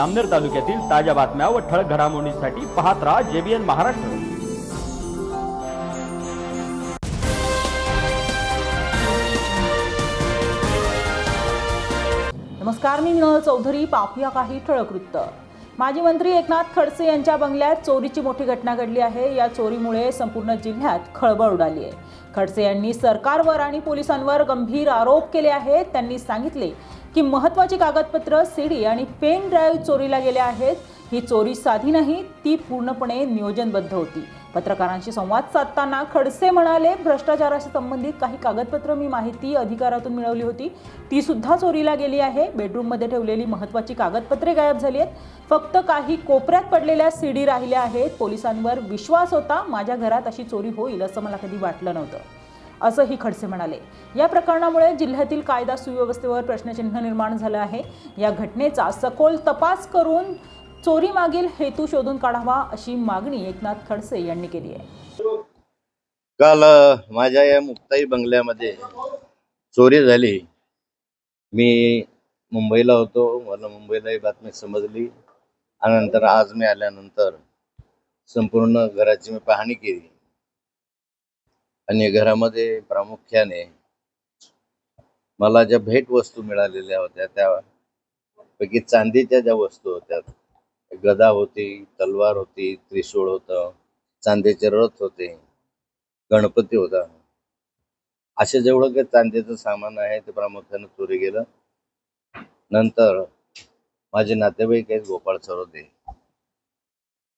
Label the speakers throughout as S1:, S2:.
S1: अमनेर तालुक्यातील ताज्या बातम्या व ठळक घडामोडींसाठी पाहत राहा जेबीएन महाराष्ट्र.
S2: नमस्कार मी विनोद चौधरी. पाहूया काही ठळक वृत्त. माजी मंत्री एकनाथ खडसे यांच्या बंगल्यात चोरीची मोठी घटना घडली आहे. या चोरीमुळे संपूर्ण जिल्ह्यात खळबळ उडाली आहे. खडसे यांनी सरकारवर आणि पोलिसांवर गंभीर आरोप केले आहेत. त्यांनी सांगितले की महत्त्वाची कागदपत्र सीडी आणि पेन ड्राईव्ह चोरीला गेल्या आहेत. ही चोरी साधी नाही ती पूर्णपणे नियोजनबद्ध होती. पत्रकारांशी संवाद साधताना खडसे म्हणाले भ्रष्टाचाराशी संबंधित काही कागदपत्र मी माहिती अधिकारातून मिळवली होती. ती सुद्धा चोरीला गेली आहे. बेडरूममध्ये ठेवलेली महत्त्वाची कागदपत्रे गायब झाली आहेत. फक्त काही कोपऱ्यात पडलेल्या सीडी राहिल्या आहेत. पोलिसांवर विश्वास होता. माझ्या घरात अशी चोरी होईल असं मला कधी वाटलं नव्हतं. असंही खडसे म्हणाले. या प्रकरणामुळे जिल्ह्यातील कायदा सुव्यवस्थेवर प्रश्नचिन्ह निर्माण झालं आहे. या घटनेचा सखोल तपास करून चोरी मागील हेतू शोधून काढावा अशी मागणी एकनाथ खडसे यांनी केली आहे.
S3: काल माझ्या या मुक्ताई बंगल्यामध्ये चोरी झाली. मी मुंबईला होतो. मला मुंबईला ही बातमी समजली. आणि नंतर आज मी आल्यानंतर संपूर्ण घराची मी पाहणी केली. आणि घरामध्ये प्रामुख्याने मला ज्या भेट वस्तू मिळालेल्या होत्या त्यापैकी चांदीच्या ज्या वस्तू होत्या गदा होती तलवार होती त्रिशूळ होतं चांदीचे रथ होते गणपती होता. असे जेवढं काही चांदीचं सामान आहे ते प्रामुख्याने चोरी गेलं. नंतर माझे नातेवाईक आहेत गोपाळ सरोदे.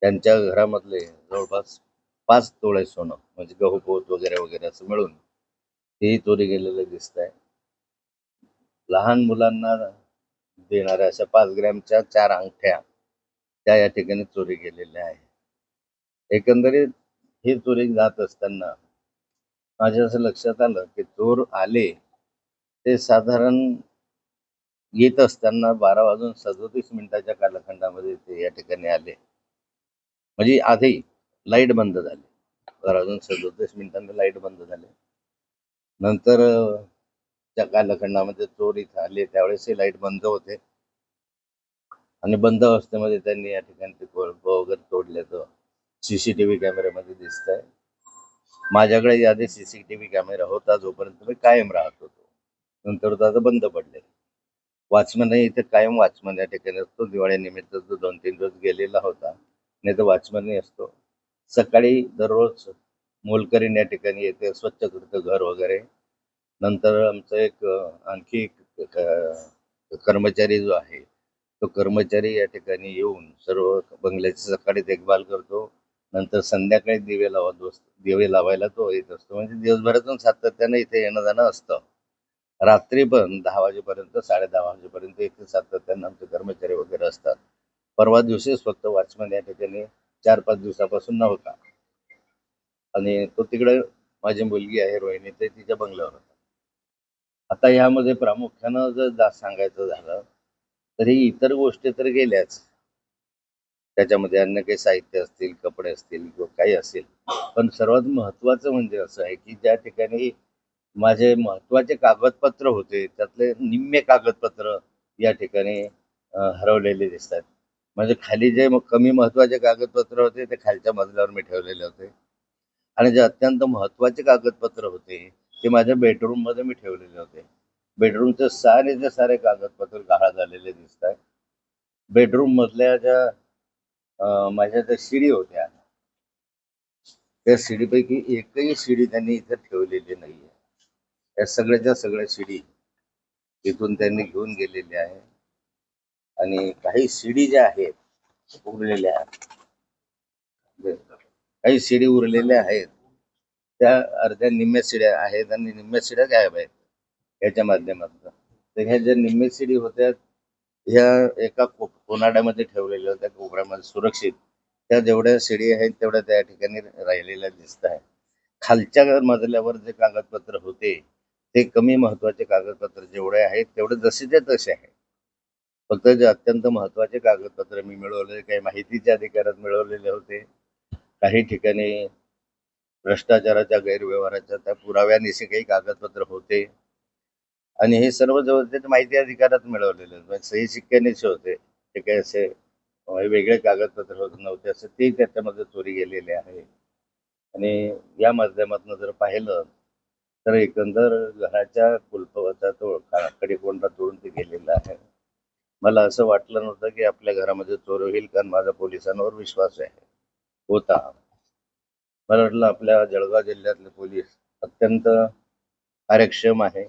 S3: त्यांच्या घरामधले जवळपास पाच तोळे सोनं म्हणजे गहू पोत वगैरे वगैरे असं मिळून तेही चोरी गेलेलं दिसत आहे लहान मुलांना देणाऱ्या अशा पाच ग्रॅमच्या चार अंगठ्या त्या या ठिकाणी चोरी गेलेल्या आहे एकंदरीत ही चोरी जात असताना माझ्या असं लक्षात आलं की चोर आले ते साधारण येत असताना बारा वाजून सदोतीस मिनिटाच्या कालखंडामध्ये ते या ठिकाणी आले. म्हणजे आधी लाइट बंद झाली. तर अजून सदोतीस मिनिटांनी लाइट बंद झाले. नंतर त्या कालखंडामध्ये चोर इथं आले त्यावेळेसही लाइट बंद होते. आणि बंद अवस्थेमध्ये त्यांनी या ठिकाणी ते बल्ब वगैरे तोडल्याचं सीसीटीव्ही कॅमेऱ्यामध्ये दिसत आहे माझ्याकडे यादी सीसीटीव्ही कॅमेरा होता जोपर्यंत मी कायम राहत होतो. नंतर तो आता बंद पडले. वॉचमन इथे कायम वॉचमन या ठिकाणी असतो. दिवाळीनिमित्त तो दोन तीन दिवस गेलेला होता. नाही तर वॉचमनही असतो. सकाळी दररोज मोलकरीण या ठिकाणी येते स्वच्छ करतं घर वगैरे. नंतर आमचं एक आणखी एक कर्मचारी जो आहे तो कर्मचारी या ठिकाणी येऊन सर्व बंगल्याची सकाळी देखभाल करतो. नंतर संध्याकाळी दिवे लावत असतो दिवे लावायला तो येत असतो. म्हणजे दिवसभरातून सातत्यानं इथे येणं जाणं असतं. रात्री पण दहा वाजेपर्यंत साडे दहा वाजेपर्यंत इथे सातत्यानं आमचे कर्मचारी वगैरे असतात. परवा दिवशीच फक्त वॉचमन या ठिकाणी चार पाच दिवसापासून नव्हता. आणि तो तिकडे माझी मुलगी आहे रोहिणी ते तिच्या बंगल्यावर होता. आता यामध्ये प्रामुख्यानं जर दास सांगायचं झालं तरी इतर गोष्टी तर गेल्याच. त्याच्यामध्ये अन्य काही साहित्य असतील कपडे असतील किंवा काही असेल. पण सर्वात महत्वाचं म्हणजे असं आहे की ज्या ठिकाणी माझे महत्त्वाचे कागदपत्र होते त्यातले निम्मे कागदपत्र या ठिकाणी हरवलेले दिसतात. म्हणजे खाली जे कमी महत्त्वाचे कागदपत्र होते ते खालच्या मजल्यावर मी ठेवलेले होते. आणि जे अत्यंत महत्त्वाचे कागदपत्र होते ते माझ्या बेडरूममध्ये मी ठेवलेले होते. बेडरूमचे सारेचे सारे कागदपत्र गहाळ झालेले दिसत आहे बेडरूम मधल्या ज्या माझ्या ज्या शिडी होत्या त्या शिडीपैकी एकही शिडी त्यांनी इथे ठेवलेली नाहीये. या सगळ्याच्या सगळ्या शिडी इथून त्यांनी घेऊन गेलेल्या आहे. आणि काही शिडी ज्या आहेत उरलेल्या काही शिडी उरलेल्या आहेत त्या अर्ध्या निम्म्या शिड्या आहेत आणि निम्म्या शिड्या गायब आहेत याच्या माध्यमातून. तर ह्या ज्या निम्म्या शिडी होत्या ह्या एका को- कोनाड्यामध्ये ठेवलेल्या होत्या कोपऱ्यामध्ये सुरक्षित. त्या जेवढ्या शिडी आहेत तेवढ्या त्या ठिकाणी राहिलेल्या दिसत आहे खालच्या मजल्यावर जे कागदपत्र होते ते कमी महत्त्वाचे कागदपत्र जेवढे आहेत तेवढे जसेच्या तसे आहे फक्त जे अत्यंत महत्त्वाचे कागदपत्र मी मिळवले काही माहितीच्या अधिकारात मिळवलेले होते. काही ठिकाणी भ्रष्टाचाराच्या गैरव्यवहाराच्या त्या पुराव्यानिशी काही कागदपत्र होते. आणि हे सर्व जवळ ते माहिती अधिकारात मिळवलेले होते. म्हणजे सही शिक्क्यानेच होते. ते काही असे वेगळे कागदपत्र होत नव्हते. असे ते त्याच्यामध्ये चोरी गेलेले आहे. आणि या माध्यमातून जर पाहिलं तर एकंदर घराच्या कुलपवाचा तो कडे कोंडा तोडून ते गेलेला आहे. मला असं वाटलं नव्हतं की आपल्या घरामध्ये चोर होईल कारण माझा पोलिसांवर विश्वास आहे. होता. मला वाटलं आपल्या जळगाव जिल्ह्यातले पोलीस अत्यंत कार्यक्षम आहे.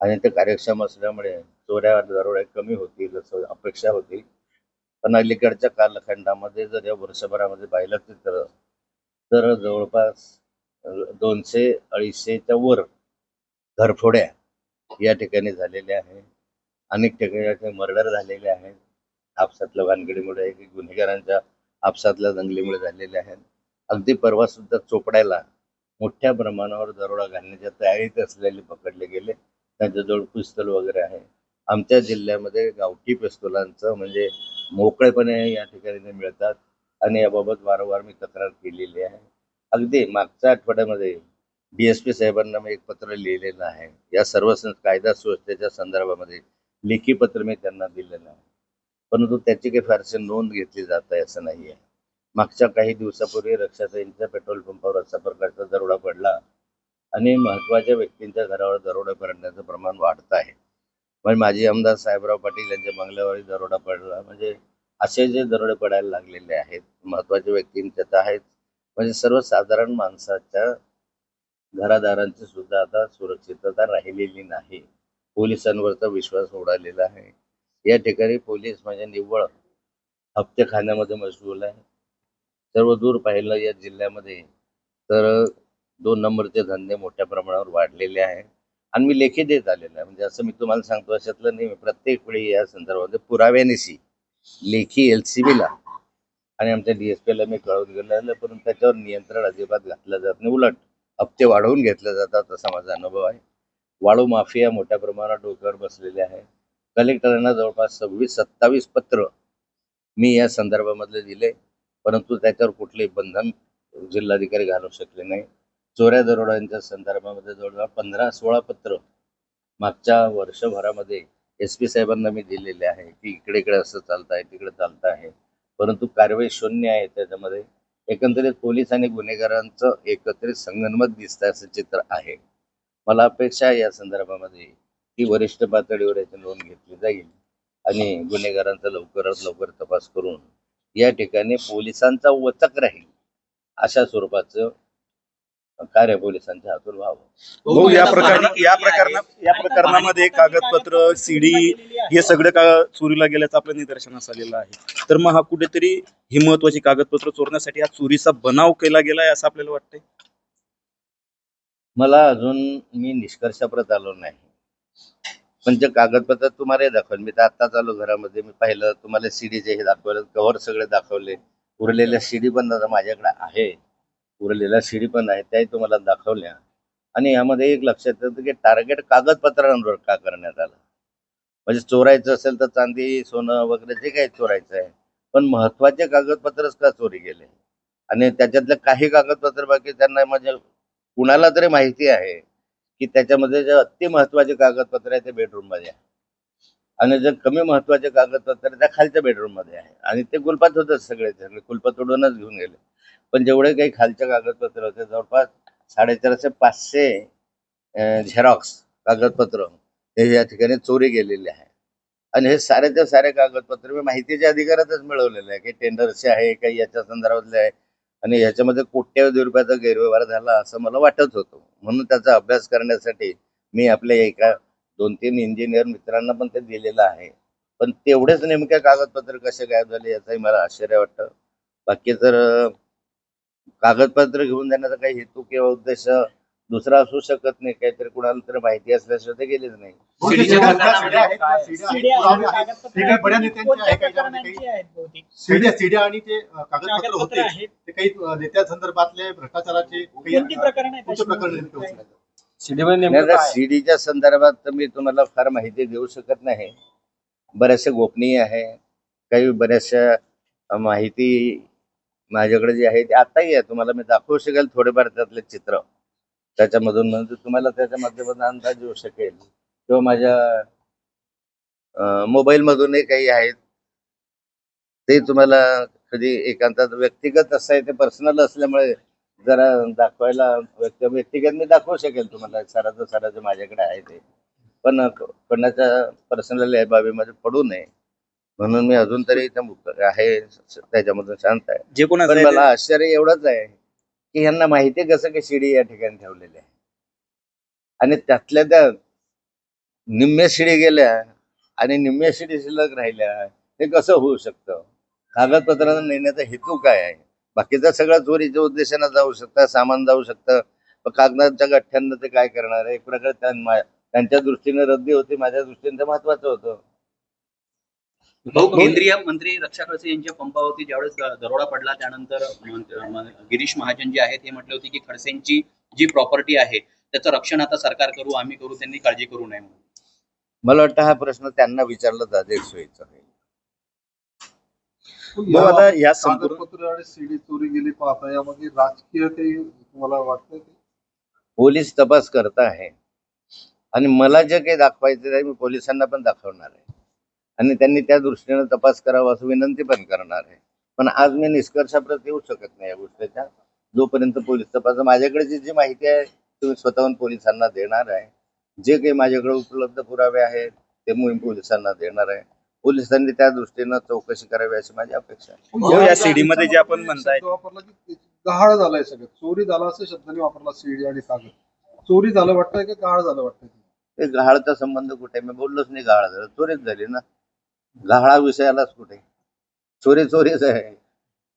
S3: आणि ते कार्यक्षम असल्यामुळे चोऱ्या दरोड्या कमी होतील असं अपेक्षा होती. पण अलीकडच्या कालखंडामध्ये जर या वर्षभरामध्ये पाहिलं चित्र तर जवळपास दोनशे अडीचशेच्या वर घरफोड्या या ठिकाणी झालेल्या आहे अनेक ठिकाणी मर्डर झालेले आहेत. आपसातल्या भानगडीमुळे गुन्हेगारांच्या आपसातल्या दंगलीमुळे झालेले आहेत. अगदी परवा सुद्धा चोपड्याला मोठ्या प्रमाणावर दरोडा घालण्याच्या तयारीत असलेले पकडले गेले. त्यांच्याजवळ पिस्तल वगैरे आहे. आमच्या जिल्ह्यामध्ये गावठी पिस्तुलांचं म्हणजे मोकळेपणे या ठिकाणी मिळतात आणि याबाबत वारंवार मी तक्रार केलेली आहे. अगदी मागच्या आठवड्यामध्ये डी एस पी साहेबांना मी एक पत्र लिहिलेलं आहे. या सर्व कायदा सुव्यवस्थेच्या संदर्भामध्ये लेखी पत्र मी त्यांना दिलेलं आहे. परंतु त्याची काही फारशी नोंद घेतली जात आहे असं नाही आहे. मागच्या काही दिवसापूर्वी रक्षाताईंच्या पेट्रोल पंपावर अशा प्रकारचा दरोडा पडला आणि महत्त्वाच्या व्यक्तींच्या घरावर दरोडा पडण्याचं प्रमाण वाढत आहे. म्हणजे माजी आमदार साहेबराव पाटील यांच्या बंगल्यावरही दरोडा पडला. म्हणजे असे जे दरोडे पडायला लागलेले आहेत महत्त्वाच्या व्यक्तींच्या तर आहेत. म्हणजे सर्वसाधारण माणसाच्या घरादारांची सुद्धा आता सुरक्षितता राहिलेली नाही. पोलिसांवरचा विश्वास उडालेला आहे. या ठिकाणी पोलीस म्हणजे निव्वळ हप्ते खाण्यामध्ये मशगूल आहे. सर्व दूर पाहिलं या जिल्ह्यामध्ये तर दोन नंबरचे धंदे मोठ्या प्रमाणावर वाढलेले आहे. आणि मी लेखी देत आलेलं आहे. म्हणजे असं मी तुम्हाला सांगतो अशातलं नाही प्रत्येक वेळी या संदर्भामध्ये पुराव्यानिशी लेखी एल सी बीला आणि आमच्या डी एस पीला मी कळवून गेलेलं परंतु त्याच्यावर नियंत्रण अजिबात घातलं जात नाही. उलट हप्ते वाढवून घेतले जातात असा माझा अनुभव आहे. वाळू माफिया मोठ्या प्रमाणात डोक्यावर बसलेले आहे कलेक्टरांना जवळपास सव्वीस सत्तावीस पत्र मी या संदर्भामधले दिले परंतु त्याच्यावर कुठले बंधन जिल्हाधिकारी घालू शकले नाही. चोऱ्या दरोड्यांच्या संदर्भामध्ये जवळजवळ पंधरा सोळा पत्र मागच्या वर्षभरामध्ये एस पी साहेबांना मी दिलेले आहे की इकडे इकडे असं चालत आहे तिकडे चालत आहे परंतु कारवाई शून्य आहे त्याच्यामध्ये. एकंदरीत पोलीस आणि गुन्हेगारांचं एकत्रित संगनमत दिसतं असं चित्र आहे. मला अपेक्षा आहे या संदर्भामध्ये की वरिष्ठ पातळीवर याची नोंद घेतली जाईल आणि गुन्हेगारांचा लवकरात लवकर तपास करून या ठिकाणी पोलिसांचा वचक राहील अशा स्वरूपाचं कार्य पोलिसांच्या हातून व्हावं.
S4: भाऊ या प्रकरणी या प्रकरणात या प्रकरणामध्ये कागदपत्र सीडी हे सगळं का चोरीला गेल्याचं आपल्या निदर्शनास आलेलं आहे. तर मग हा कुठेतरी ही महत्वाची कागदपत्र चोरण्यासाठी हा चोरीचा बनाव केला गेलाय असं आपल्याला वाटतंय?
S3: मला अजून मी निष्कर्षाप्रत आलो नाही. पण जे कागदपत्र तुम्हाला दाखवलं मी तर आत्ताच आलो घरामध्ये मी पाहिलं तुम्हाला सीडीचे हे दाखवलं कव्हर सगळे दाखवले. उरलेल्या सीडी पण आता माझ्याकडे आहे. उरलेल्या सीडी पण आहे त्याही तुम्हाला दाखवल्या. आणि यामध्ये एक लक्षात येतं की टार्गेट कागदपत्रांवर का करण्यात आलं? म्हणजे चोरायचं असेल तर चांदी सोनं वगैरे जे काही चोरायचं आहे पण महत्त्वाचे कागदपत्रच का चोरी गेले आणि त्याच्यातले काही कागदपत्र बाकी त्यांना म्हणजे कुणाला तरी माहिती आहे की त्याच्यामध्ये जे अति महत्त्वाचे कागदपत्र आहे ते बेडरूममध्ये आहे. आणि जे कमी महत्त्वाचे कागदपत्र त्या खालच्या बेडरूममध्ये आहे. आणि ते कुलपात होतच सगळे सगळे कुलपात तोडूनच घेऊन गेले. पण जेवढे काही खालच्या कागदपत्र होते जवळपास साडेचारशे पाचशे झेरॉक्स कागदपत्र हे या ठिकाणी चोरी गेलेले आहे. आणि हे सारेच्या सारे कागदपत्र मी माहितीच्या अधिकारातच मिळवलेले आहे. काही टेंडरचे आहे काही याच्या संदर्भातले आहे. आणि याच्यामध्ये कोट्यवधी रुपयाचा गैरव्यवहार झाला असं मला वाटत होतं. म्हणून त्याचा अभ्यास करण्यासाठी मी आपल्या एका दोन तीन इंजिनियर मित्रांना पण ते दिलेलं आहे. पण तेवढेच नेमक्या कागदपत्र कसे गायब झाले याचाही मला आश्चर्य वाटतं. बाकी तर कागदपत्र घेऊन जाण्याचा काही हेतू किंवा उद्देश दुसरा असू शकत नाही काहीतरी कुणाला तरी माहिती असल्याशिवाय ते गेलेच नाही.
S5: सीड्या
S6: सीड्या
S5: आणि ते कागदपत्र होते
S6: आहेत.
S5: ते काही नेत्या संदर्भातले भ्रष्टाचाराचे काही,
S6: प्रकरण
S3: आता सीडीच्या संदर्भात तर मी तुम्हाला फार माहिती देऊ शकत नाही. बऱ्याचशा गोपनीय आहे. काही बऱ्याचशा माहिती माझ्याकडे जी आहे ती आताही आहे. तुम्हाला मी दाखवू शकेल थोडेफार त्यातले चित्र. त्याच्यामधून म्हणजे तुम्हाला त्याच्या माध्यमातून अंदाज येऊ शकेल. किंवा माझ्या मोबाईल मधूनही काही आहेत. ते तुम्हाला कधी एकांतात व्यक्तिगत असं आहे ते पर्सनल असल्यामुळे जरा दाखवायला व्यक्ती व्यक्तिगत मी दाखवू शकेल तुम्हाला. सराचं सराचं माझ्याकडे आहे ते. पण कोणाच्या पर्सनल बाबीमध्ये पडू नये. म्हणून मी अजून तरी आहे. त्याच्यामधून शांत आहे.
S4: जे कोण
S3: मला आश्चर्य एवढंच आहे. की ह्यांना माहिती आहे कसं की शिडी या ठिकाणी ठेवलेली आहे. आणि त्यातल्या त्या निम्म्या शिडी गेल्या आणि निम्म्या शिडी शिल्लक राहिल्या हे कसं होऊ शकतं? कागदपत्रांना नेण्याचा हेतू काय आहे? बाकीचा सगळा चोरीच्या उद्देशानं जाऊ शकतं सामान जाऊ शकतं कागदाच्या गठ्ठ्यांना ते काय करणार आहे? एक प्रकारे त्यांच्या दृष्टीने रद्दी होती माझ्या दृष्टीने ते महत्वाचं होतं.
S6: भाऊ केंद्रीय मंत्री रक्षा खडसे यांच्या पंपावरती ज्यावेळेस दरोडा पडला त्यानंतर गिरीश महाजन जे आहेत हे म्हटले होते की खडसेंची जी प्रॉपर्टी आहे त्याचं रक्षण आता सरकार करू आम्ही करू त्यांनी काळजी करू नये म्हणून.
S3: मला वाटतं हा प्रश्न त्यांना विचारला जाते सोयीचा होईल.
S4: भाऊ आता या संपूर्ण
S7: आणि सीडी चोरी गेली पाहता यामध्ये राजकीय काही तुम्हाला वाटतं की?
S3: पोलीस तपास करत आहे आणि मला जे काही दाखवायचं आहे मी पोलिसांना पण दाखवणार आहे. आणि त्यांनी त्या दृष्टीने तपास करावा असं विनंती पण करणार आहे. पण आज मी निष्कर्षाप्रत येऊ शकत नाही या गोष्टीच्या जोपर्यंत पोलीस तपास माझ्याकडे जी जी माहिती आहे तुम्ही स्वतःहून पोलिसांना देणार आहे. जे काही माझ्याकडे उपलब्ध पुरावे आहेत ते मी पोलिसांना देणार आहे. पोलिसांनी त्या दृष्टीनं चौकशी करावी अशी माझी अपेक्षा आहे.
S4: हो, या CD मध्ये जे आपण म्हणताय-
S7: शब्द वापरला की गहाळ झालाय सगळं. चोरी झाला असं शब्दाने वापरला सीडी आणि कागद. चोरी झालं वाटतंय की गहाळ झालं वाटतंय?
S3: ते गहाळचा संबंध कुठे मी बोललोच नाही गहाळ झालं. चोरीच झाली ना. गहाळा विषयालाच कुठे? चोरी चोरीच आहे.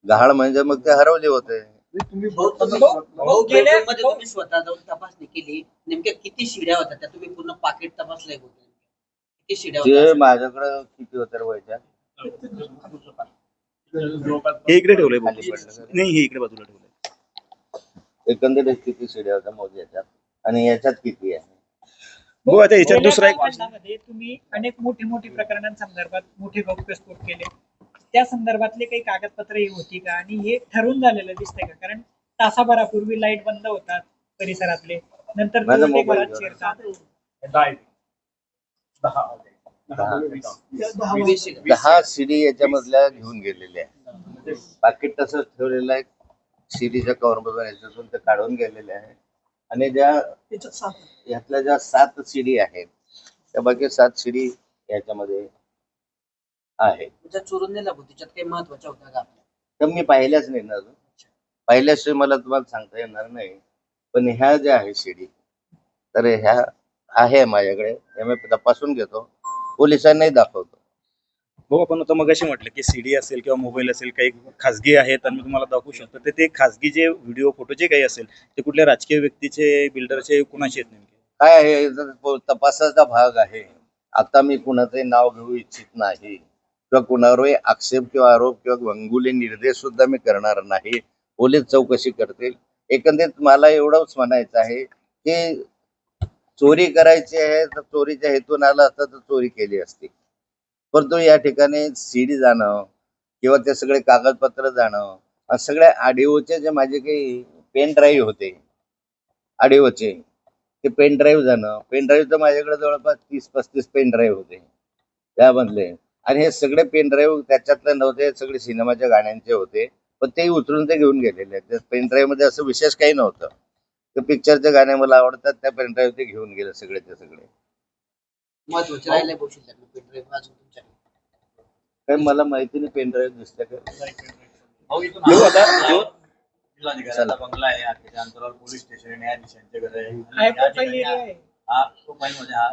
S3: गहाळ म्हणजे मग ते हरवले होते.
S7: नाही, तुम्ही
S8: भाऊ,
S7: बोलताना
S8: भाऊ,
S7: म्हटलं-
S8: भाऊ, बेडरूममध्ये तुम्ही स्वतः जाऊन तपासणी केली. नेमक्या किती शिड्या होत्या? त्या तुम्ही पूर्ण पाकिट तपासलंय होते किती शिड्या
S3: ते
S8: होत्या
S3: माझ्याकडं किती होत्या व्हायच्या
S4: हे इकडे ठेवलंय. नाही हे इकडे बाजूला ठेवलंय.
S3: एकंदरीत किती शिड्या होत्या मोदी याच्यात आणि याच्यात किती आहे?
S4: भाऊ आता याच्यात दुसरा एक
S9: प्रकरणामध्ये तुम्ही अनेक मोठी मोठी प्रकरणांसंदर्भात मोठे गौप्यस्फोट केले. त्या संदर्भातले काही कागदपत्र होती का? आणि हे ठरवून झालेलं दिसतंय का? कारण तासाभरापूर्वी लाइट बंद होतात परिसरातले. नंतर.
S3: दहा शिडी याच्यामधल्या घेऊन गेलेल्या आहे. पाकिट तसंच ठेवलेलं आहे. शिडीच्या कव्हर मधून याच्यातून ते काढून गेलेले आहे. आणि ज्या यातल्या ज्या सात शिडी आहेत त्या बाकी सात शिडी याच्यामध्ये आहे.
S8: त्या चोरून नेल्या भाऊ त्याच्यात काही महत्त्वाच्या होत्या का
S3: तर मी पाहिल्याच नाही ना अजून. पाहिल्याशिवाय मला तुम्हाला सांगता येणार नाही. पण ह्या ज्या आहे शिडी तर ह्या आहे माझ्याकडे. मी तपासून घेतो. पोलिसांनाही दाखवतो.
S4: भाऊ आपण आता मगाशी म्हटलं की सीडी असेल किंवा मोबाईल असेल काही खासगी आहेत आणि मी तुम्हाला दाखवू शकतो. तर ते खासगी जे व्हिडिओ फोटो जे काही असेल ते कुठल्या राजकीय व्यक्तीचे बिल्डरचे कुणाचे आहेत नेमके?
S3: काय आहे जर तपासाचा भाग आहे. आता मी कुणाचे नाव घेऊ इच्छित नाही. किंवा कुणावरही आक्षेप किंवा आरोप किंवा गंगुली निर्देश सुद्धा मी करणार नाही. पोलीस चौकशी करतील. एकंदरीत मला एवढंच म्हणायचं आहे की चोरी करायची आहे तर चोरीच्या हेतून आला असता तर चोरी केली असती. परंतु या ठिकाणी सीडी जाणं किंवा ते सगळे कागदपत्र जाणं सगळ्या आडिओचे जे माझे काही पेन ड्राईव्ह होते आडिओचे ते पेन ड्राईव्ह जाणं. पेन ड्राईव्ह तर माझ्याकडे जवळपास तीस पस्तीस पेन ड्राईव्ह होते त्यामधले. आणि हे सगळे पेन ड्राईव्ह त्याच्यातले नव्हते सगळे सिनेमाच्या गाण्यांचे होते पण तेही उचलून ते घेऊन गेलेले आहेत. त्या पेन ड्राईव्हमध्ये असं विशेष काही नव्हतं. ते पिक्चरचे गाणे मला आवडतात त्या पेन ड्राईव्ह ते घेऊन गेले सगळे ते सगळे.
S8: महत्त्वाचे राहिले भाऊ शिल्लक पेनड्राईव्ह अजून तुमच्याकडे.
S3: काही मला माहिती नाही पेन ड्राईव्ह दिसलं का
S4: भाऊ आता. जो
S10: जिल्हाधिकाऱ्याचा बंगला आहे. अंतरावर पोलीस स्टेशन आहे. न्यायाधीशांचे घर आहे.
S9: हाय
S10: या ठिकाणी हा- हा प्रोफाईल मध्ये हा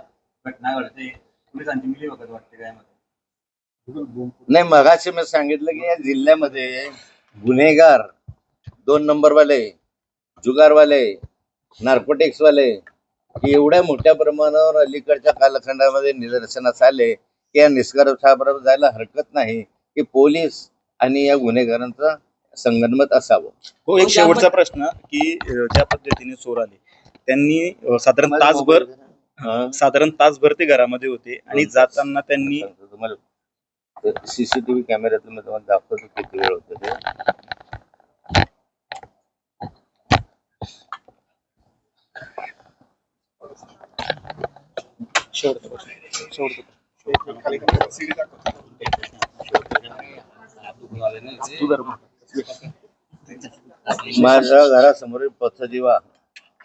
S10: घटना घडते. पोलिसांची मिली वगैरे वाटते काय मध्ये
S3: नाही मगाशी मी सांगितलं की या जिल्ह्यामध्ये गुन्हेगार दोन नंबरवाले जुगारवाले नार्कोटिक्सवाले हे एवढ्या मोठ्या प्रमाणावर अलीकडच्या कालखंडामध्ये निदर्शनास आले की या निष्कर्षाबरोबर जायला हरकत नाही की पोलीस आणि या गुन्हेगारांचा संगनमत असावं.
S4: हो एक शेवटचा प्रश्न की ज्या पद्धतीने चोर आले त्यांनी साधारण तासभर? साधारण तासभर ते घरामध्ये होते आणि जाताना त्यांनी
S3: तुम्हाला सीसीटीव्ही कॅमेऱ्यातून मी तुम्हाला दाखवतो किती वेळ होते ते
S4: शेवटचा प्रश्न शेवटचा
S3: माझ्या घरासमोरील पथदिवा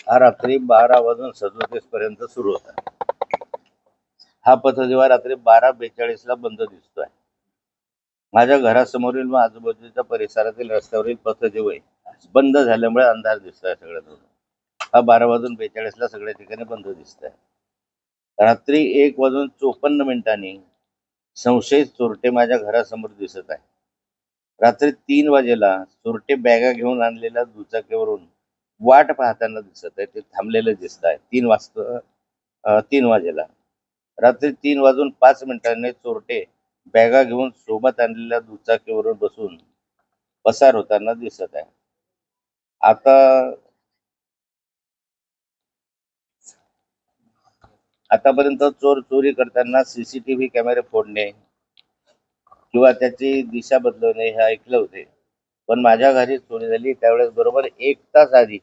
S3: हा रात्री बारा वाजून सदोतीस पर्यंत सुरू होता. हा पथदिवा रात्री बारा बेचाळीस ला बंद दिसतोय. माझ्या घरासमोरील व आजूबाजूच्या परिसरातील रस्त्यावरील पथदिवे बंद झाल्यामुळे अंधार दिसतोय सगळ्यात हा बारा वाजून बेचाळीस ला सगळ्या ठिकाणी बंद दिसतोय. रात्री एक वाजून चोपन्न मिनिटांनी संशयित चोरटे माझ्या घरासमोर दिसत आहे रात्री तीन वाजेला चोरटे बॅगा घेऊन आणलेल्या दुचाकीवरून वाट पाहताना दिसत आहे ते थांबलेले दिसत आहे तीन वाजता तीन वाजेला. रात्री तीन वाजून पाच मिनिटांनी चोरटे बॅगा घेऊन सोबत आणलेल्या दुचाकीवरून बसून पसार होताना दिसत आहे आता आतापर्यंत चोर चोरी करताना सीसीटीव्ही कॅमेरे फोडणे किंवा त्याची दिशा बदलवणे हे ऐकले होते. पण माझ्या घरी चोरी झाली. त्यावेळेस बरोबर एक तास आधी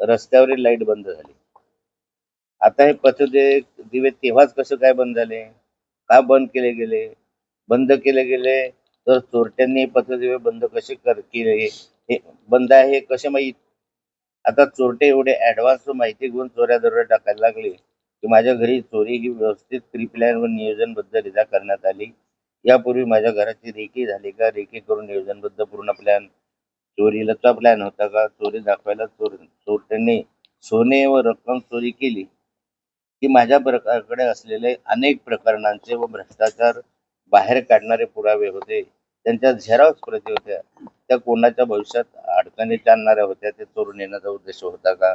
S3: रस्त्यावरील लाइट बंद झाली. आता हे पथदे दिवे तेव्हाच कसं काय बंद झाले? का बंद केले गेले? बंद केले गेले तर चोरट्यांनी पथदिवे बंद कसे कर केले? हे बंद आहे हे कसे माहीत? आता चोरटे एवढे ऍडव्हान्स माहिती घेऊन चोऱ्या दरोड्या टाकायला लागले. की माझ्या घरी चोरी ही व्यवस्थित प्री प्लॅन व नियोजनबद्धरित्या करण्यात आली. यापूर्वी माझ्या घराची रेकी झाली का? रेकी करून नियोजनबद्ध पूर्ण प्लॅन चोरीलाचा प्लॅन होता का? चोरी दाखवायला चोर चोरट्यांनी सोने व रक्कम चोरी केली. की माझ्या प्रकारकडे असलेले अनेक प्रकरणांचे व भ्रष्टाचार बाहेर काढणारे पुरावे होते. त्यांच्या झेरॉक्स प्रती होत्या. त्या कोणाच्या भविष्यात अडचणीत आणणाऱ्या होत्या? ते चोरून येण्याचा उद्देश होता का?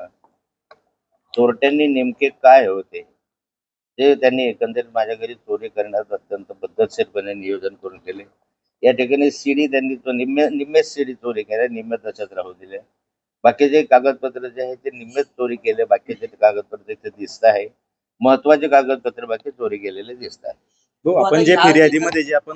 S3: चोरट्यांनी नेमके काय होते? ते त्यांनी एकंदरीत माझ्या घरी चोरी करण्यात अत्यंत पद्धतशीरपणे नियोजन करून केले या ठिकाणी सीडी त्यांनी तो निम्मे निम्मेच सीडी चोरी केल्या निम्मे तशाच राहू दिल्या बाकीचे कागदपत्र जे आहे ते निम्मेच चोरी केले बाकीचे कागदपत्र तिथे दिसत आहे. महत्त्वाचे कागदपत्र बाकी चोरी केलेले दिसत आहे.
S4: हो, आपण जे फिर्यादीमध्ये जे आपण